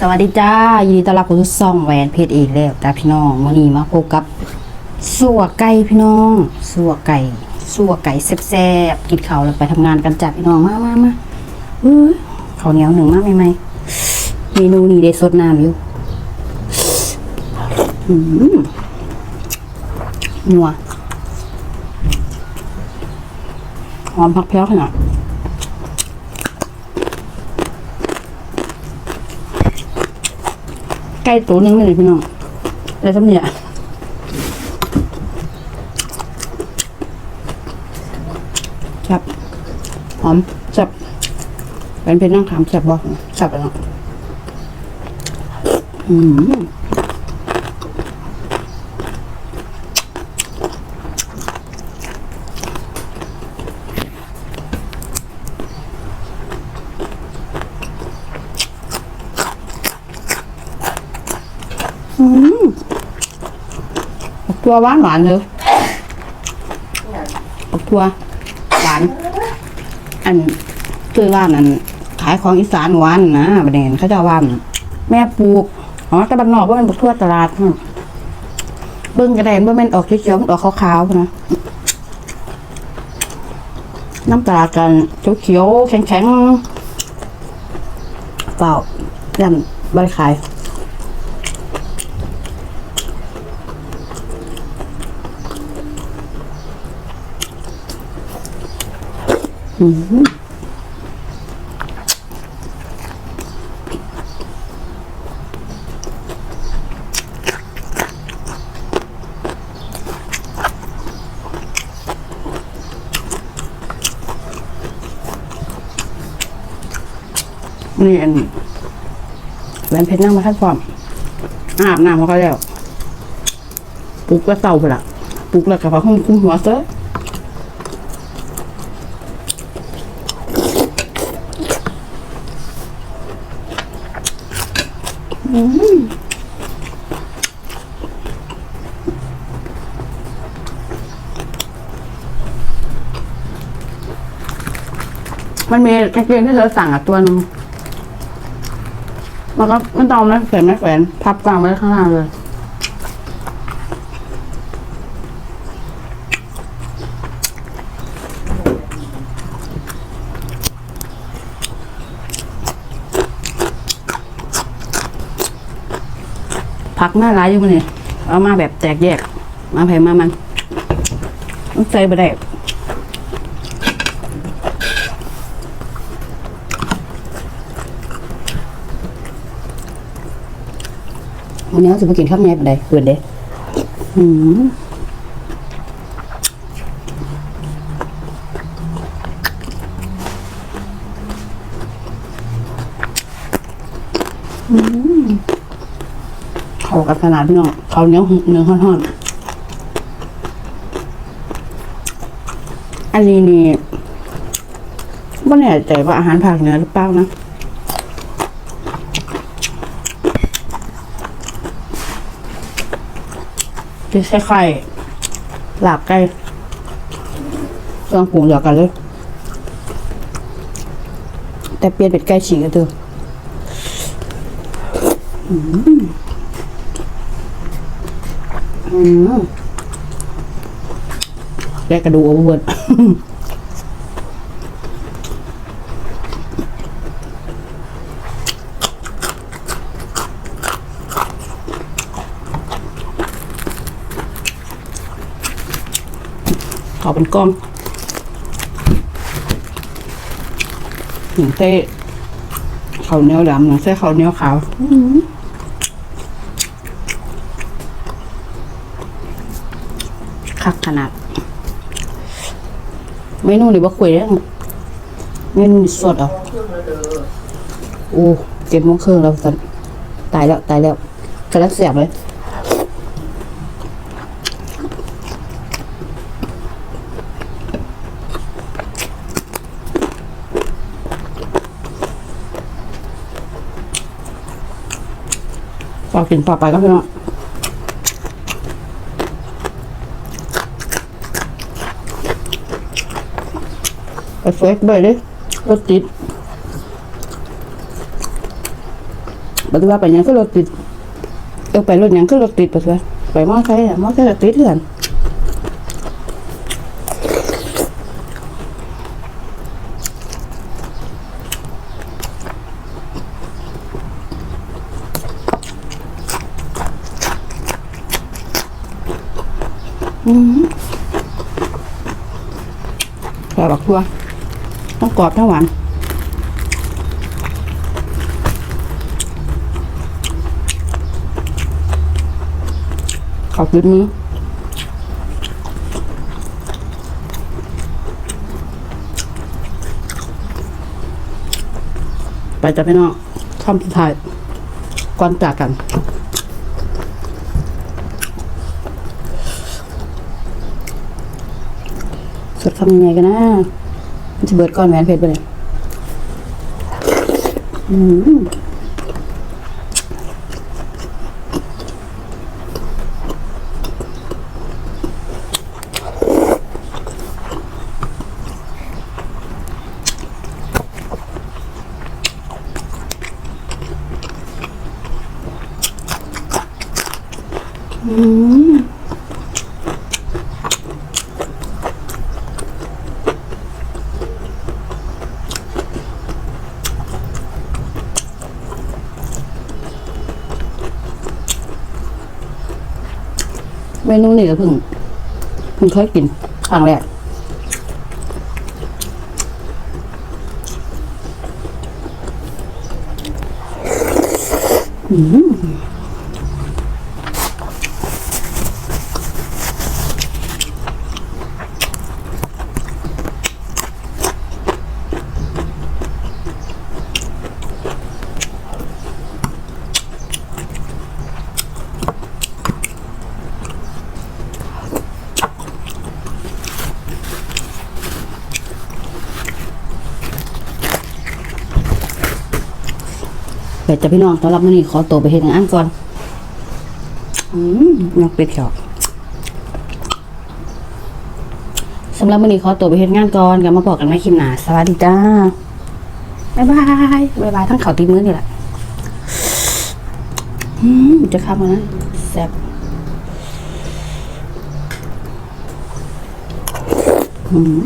สวัสดีจ้ายินดีต้อนรับเข้าสู่ซ่องแหวนเพชรอีกแล้วจ้าพี่น้องวันนี้มาพบกับสัวไก่พี่น้องสัวไก่สัวไก่แซ่บๆกินข้าวแล้วไปทำงานกันจ้าพี่น้องมามามาเอ้ยข้าวเหนียวหนึ่งมากไหมไหมเมนูนี้ได้สดน้ำอยู่อืมนัวหอมผักแพ้วขนาด ใกล้ตัวนึงเลยพี่น้องแต่สำเนี่ยจับหอมจับเป็นเพชรนั่งขามจับบอกจับไปเนาะอืม ตัวหวานหวานเลยปักตัวหวาน อันคือร้านอัน ขายของอีสานหวานนะประเด็นเขาจะว่าแม่ปลูกอ๋อแต่บ้านนอกว่ามันปักทั่วตลาดเบิ้งกระแดงว่ามันออกเขียวๆมันออกขาวๆนะน้ำตาลกันเขียวๆแข็งๆเปล่ายันใบขาย นี่อันแหวนเพชรนั่งมาทัดฟอมอาบน้ำเขาก็แล้วปลุกแล้วเศร้าไปละปลุกแล้วกับเขาคุ้มคุ้มหัวเซอ มันมีกางเกงที่เธอสั่งอะตัวหนึงมันก็ไม่ต้องนะแขวนไม่แขวนพับกลางไว้ข้างล่างเลย ผักหน้าร้ายอยู่มันนี่เอามาแบบแตกแยก มาแผ่มามันต้องใส่ไปได้วันนี้เราจะไปกินข้าวแม่ไปได้เปิดเด้อืม เขากับขนาดพี่น้องเขาเนื้อเนื้อห่อนๆอันนี้นี่ไม่แน่ใจว่าอาหารภาคเหนือหรือเปล่านะที่ใช้ไข่หลาบไก่เครื่องปรุงเดียวกันเลย แต่เปลี่ยนเป็นไก่ฉีกกันเถอะ อืมแกกระดูกเอาเบิร์ดขาเป็นกล้อนหนึ่งเส้เขาเนี้ยวดำหนึ่งเส้เขาเนี้ยวขาว อือหือ คักขนาดเมนูนี่บ่คุยได้เมนูนี่สดอะโอ้เจ็ดโมงครึ่งแล้วสันตายแล้วตายแล้วกระลักเสียบเลยพอกินพอไปก็พี่น้อง ไปเฟซไปเลยรถติดบปฏิว่าไปหยังก็รถติดเออไปรถหยังก็รถติดปะเถอะไปมอไซค์อะมอไซค์ก็ติดเถื่อนแกบอกทัวต้ องกรอบทั้งหวานขอบคุณมือไปจะพี่น้องคำสุดท้ายก่อนจากกันสุดคำยังไงกันนะ มันจะเบิดก้อนแหวนเพชรไปเลยอืม เมนูนี่ก็เพิ่งเพิ่งเคยกินครั้งแรกอืม เดี๋ยวจะพี่น้องสำหรับมื้อนี้ขอตัวไปเฮ็ดงานก่อน อืมยังเป็ดชอบสำหรับมื้อนี้ขอตัวไปเฮ็ดงานก่อนกันมาบอกกันไม่คลิปหนาสวัสดีจ้าบ๊ายบายบ๊ายบายทั้งเขาตีมื้อนี่แหละอืมจะข้ามมานะแซ่บอืม